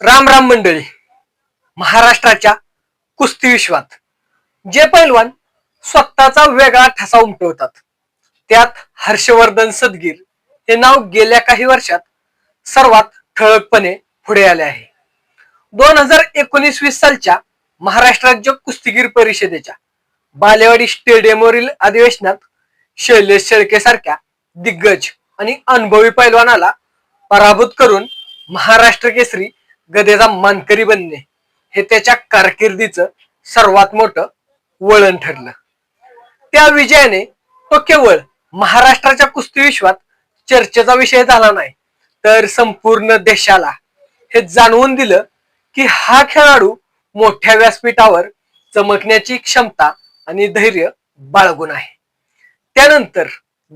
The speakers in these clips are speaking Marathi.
राम राम मंडळी महाराष्ट्राच्या कुस्ती विश्वात. जे पैलवान स्वतःचा वेगळा ठसा उमटवतात त्यात हर्षवर्धन सदगीर हे नाव गेल्या काही वर्षात सर्वात ठळकपणे पुढे आले आहे. दोन हजार एकोणीस वीस सालच्या महाराष्ट्र राज्य कुस्तीगीर परिषदेच्या बालेवाडी स्टेडियमवरील अधिवेशनात शैलेश शेळके सारख्या दिग्गज आणि अनुभवी पैलवानाला पराभूत करून महाराष्ट्र केसरी गदेचा मानकरी बनणे हे त्याच्या कारकिर्दीचं सर्वात मोठं वळण ठरलं. त्या विजयाने तो केवळ महाराष्ट्राच्या कुस्ती विश्वात चर्चेचा विषय झाला नाही तर संपूर्ण देशाला हे जाणवून दिलं की हा खेळाडू मोठ्या व्यासपीठावर चमकण्याची क्षमता आणि धैर्य बाळगून आहे. त्यानंतर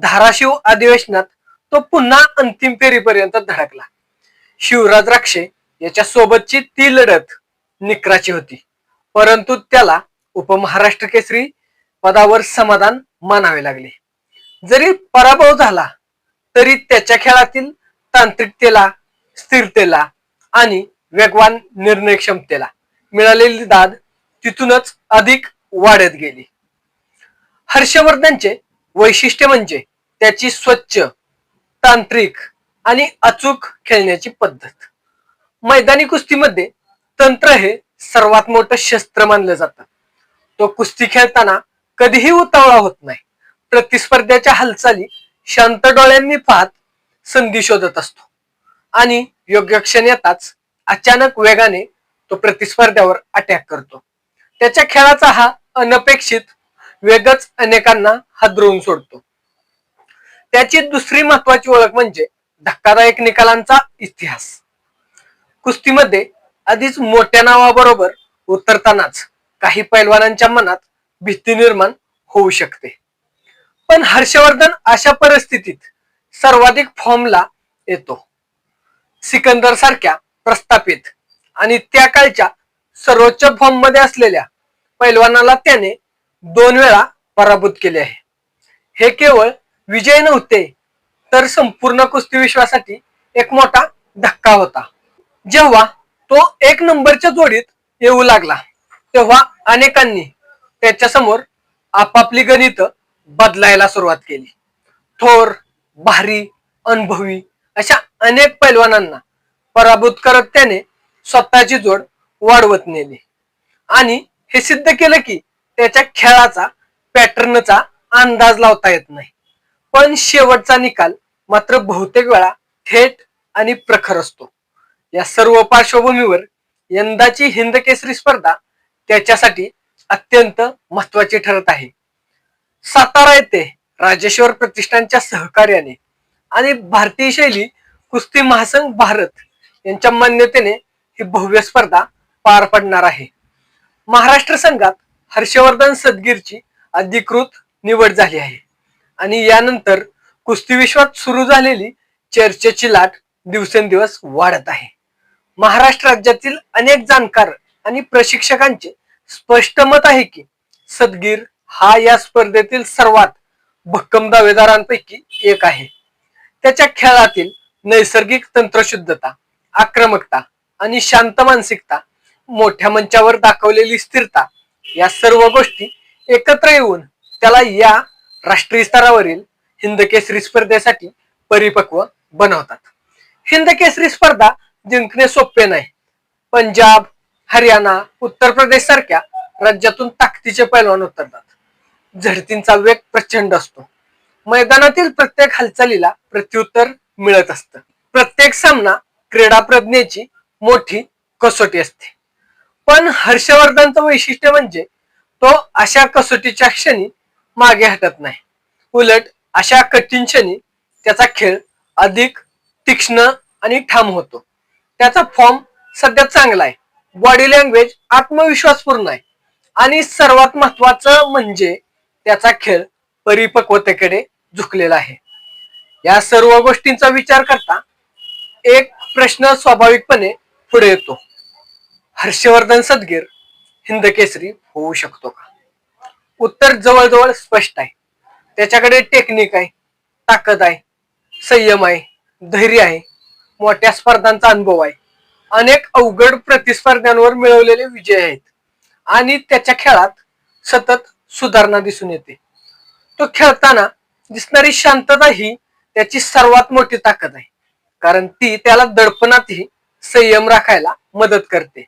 धाराशिव अधिवेशनात तो पुन्हा अंतिम फेरीपर्यंत धडकला. शिवराज राक्षे याच्या सोबतची ती लढत निकराची होती. परंतु त्याला उपमहाराष्ट्र केसरी पदावर समाधान मानावे लागले. जरी पराभव झाला तरी त्याच्या खेळातील तांत्रिकतेला स्थिरतेला आणि वेगवान निर्णय क्षमतेला मिळालेली दाद तिथूनच अधिक वाढत गेली. हर्षवर्धनचे वैशिष्ट्य म्हणजे त्याची स्वच्छ तांत्रिक आणि अचूक खेळण्याची पद्धत. मैदानी कुस्तीमध्ये तंत्र हे सर्वात मोठं शस्त्र मानलं जातं. तो कुस्ती खेळताना कधीही उतावळा होत नाही. प्रतिस्पर्ध्याच्या हालचाली शांत डोळ्यांनी पाहत संधी शोधत असतो. आणि योग्य क्षण येताच अचानक वेगाने तो प्रतिस्पर्ध्यावर अटॅक करतो. त्याच्या खेळाचा हा अनपेक्षित वेगच अनेकांना हादरवून सोडतो. त्याची दुसरी महत्वाची ओळख म्हणजे धक्कादायक निकालांचा इतिहास. कुस्तीमध्ये आधीच मोठ्या नावाबरोबर उतरतानाच काही पैलवानांच्या मनात भीती निर्माण होऊ शकते. पण हर्षवर्धन अशा परिस्थितीत सर्वाधिक फॉर्मला येतो. सिकंदर सारख्या प्रस्थापित आणि त्या काळच्या सर्वोच्च फॉर्ममध्ये असलेल्या पैलवानाला त्याने दोन वेळा पराभूत केले आहे. हे केवळ विजय नव्हते तर संपूर्ण कुस्ती विश्वासाठी एक मोठा धक्का होता. जेव्हा तो एक नंबरच्या जोडीत येऊ लागला तेव्हा अनेकांनी त्याच्यासमोर आपापली गणित बदलायला सुरुवात केली. थोर भारी अनुभवी अशा अनेक पैलवानांना पराभूत करत त्याने स्वतःची जोड वाढवत नेली. आणि हे सिद्ध केलं की त्याच्या खेळाचा पॅटर्नचा अंदाज लावता येत नाही. पण शेवटचा निकाल मात्र बहुतेक वेळा थेट आणि प्रखर असतो. या सर्व पार्श्वभूमीवर यंदाची हिंद केसरी स्पर्धा त्याच्यासाठी अत्यंत महत्वाची ठरत आहे. सातारा येथे राजेश्वर प्रतिष्ठानच्या सहकार्याने आणि भारतीय शैली कुस्ती महासंघ भारत यांच्या मान्यतेने ही भव्य स्पर्धा पार पडणार आहे. महाराष्ट्र संघात हर्षवर्धन सदगीरची अधिकृत निवड झाली आहे आणि यानंतर कुस्ती विश्वात सुरू झालेली चर्चेची लाट दिवसेंदिवस वाढत आहे. महाराष्ट्र राज्यातील अनेक जाणकार आणि प्रशिक्षकांचे स्पष्ट मत आहे की सदगीर हा या स्पर्धेतील सर्वात भक्कम दावेदारांपैकी एक आहे. त्याच्या खेळातील नैसर्गिक तंत्रशुद्धता आक्रमकता आणि शांत मानसिकता मोठ्या मंचावर दाखवलेली स्थिरता या सर्व गोष्टी एकत्र येऊन त्याला या राष्ट्रीय स्तरावरील हिंद केसरी स्पर्धेसाठी परिपक्व बनवतात. हिंद केसरी स्पर्धा जिंकणे सोपे नाही. पंजाब हरियाणा उत्तर प्रदेश सारख्या राज्यातून ताकदीचे पैलवान उतरतात. झडतींचा वेग प्रचंड असतो. मैदानातील प्रत्येक हालचालीला प्रत्युत्तर मिळत असतं. प्रत्येक सामना क्रीडा प्रज्ञेची मोठी कसोटी असते. पण हर्षवर्धनचं वैशिष्ट्य म्हणजे तो अशा कसोटीच्या क्षणी मागे हटत नाही. उलट अशा कठीण क्षणी त्याचा खेळ अधिक तीक्ष्ण आणि ठाम होतो. त्याचा फॉर्म सध्या चांगला आहे. बॉडी लँग्वेज आत्मविश्वासपूर्ण आहे. आणि सर्वात महत्वाचं म्हणजे त्याचा खेळ परिपक्वतेकडे झुकलेला आहे. या सर्व गोष्टींचा विचार करता एक प्रश्न स्वाभाविकपणे पुढे येतो. हर्षवर्धन सदगीर हिंदकेसरी होऊ शकतो का? उत्तर जवळजवळ स्पष्ट आहे. त्याच्याकडे टेक्निक आहे ताकद आहे संयम आहे धैर्य आहे. मोठ्या स्पर्धांचा अनुभव आहे. अनेक अवघड प्रतिस्पर्ध्यांवर मिळवलेले विजय आहेत. आणि त्याच्या खेळात सतत सुधारणा दिसून येते. तो खेळताना दिसणारी शांतता ही त्याची सर्वात मोठी ताकद आहे. कारण ती त्याला दडपणातही संयम राखायला मदत करते.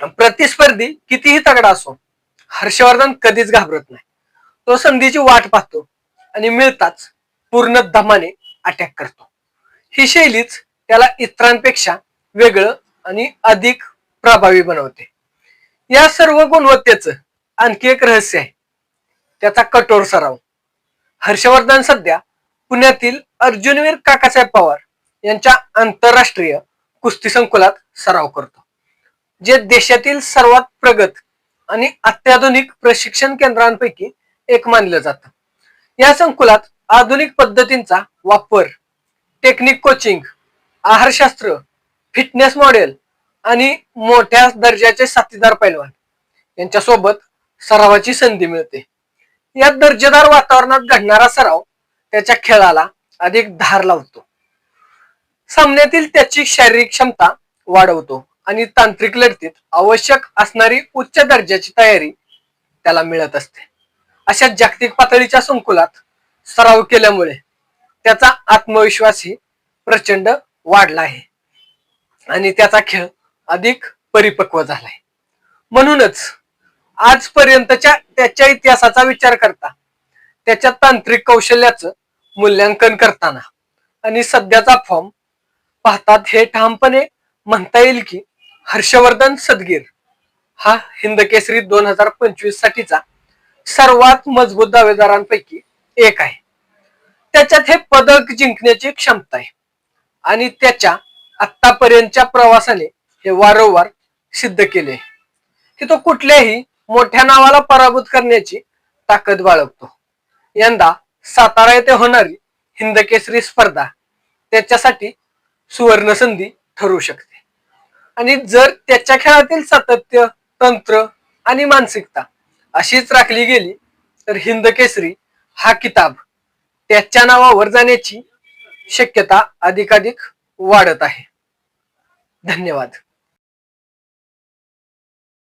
प्रतिस्पर्धी कितीही तगडा असो हर्षवर्धन कधीच घाबरत नाही. तो संधीची वाट पाहतो आणि मिळताच पूर्ण दमाने अटॅक करतो. ही शैलीच त्याला इतरांपेक्षा वेगळं आणि अधिक प्रभावी बनवते. या सर्व गुणवत्तेचं आणखी एक रहस्य आहे. त्याचा कठोर सराव. हर्षवर्धन सध्या पुण्यातील अर्जुनवीर काकासाहेब पवार यांच्या आंतरराष्ट्रीय कुस्ती संकुलात सराव करतो. जे देशातील सर्वात प्रगत आणि अत्याधुनिक प्रशिक्षण केंद्रांपैकी एक मानलं जातं. या संकुलात आधुनिक पद्धतींचा वापर टेक्निक कोचिंग आहारशास्त्र फिटनेस मॉडेल आणि मोठ्या दर्जाचे साथीदार पैलवान यांच्यासोबत सरावाची संधी मिळते. या दर्जेदार वातावरणात घडणारा सराव त्याच्या खेळाला अधिक धार लावतो. सामन्यातील त्याची शारीरिक क्षमता वाढवतो आणि तांत्रिक लढतीत आवश्यक असणारी उच्च दर्जाची तयारी त्याला मिळत असते. अशा जागतिक पातळीच्या संकुलात सराव केल्यामुळे त्याचा आत्मविश्वासही प्रचंड वाढला आहे. आणि त्याचा खेळ अधिक परिपक्व झालाय. म्हणूनच आजपर्यंतच्या त्याच्या इतिहासाचा विचार करता त्याच्या तांत्रिक कौशल्याचं मूल्यांकन करताना आणि सध्याचा फॉर्म पाहतात हे ठामपणे म्हणता येईल की हर्षवर्धन सदगीर हा हिंद केसरी दोन हजार पंचवीस साठीचा सर्वात मजबूत दावेदारांपैकी एक आहे. त्याच्यात हे पदक जिंकण्याची क्षमता आहे. आणि त्याच्या आतापर्यंतच्या प्रवासाने हे वारंवार सिद्ध केले की तो कुठल्याही मोठ्या नावाला पराभूत करण्याची ताकद बाळगतो. यंदा सातारा येथे होणारी हिंदकेसरी स्पर्धा त्याच्यासाठी सुवर्ण संधी ठरू शकते. आणि जर त्याच्या खेळातील सातत्य तंत्र आणि मानसिकता अशीच राखली गेली तर हिंदकेसरी हा किताब त्याच्या नावावर जाण्याची शक्यता अधिकाधिक वाढत आहे. धन्यवाद.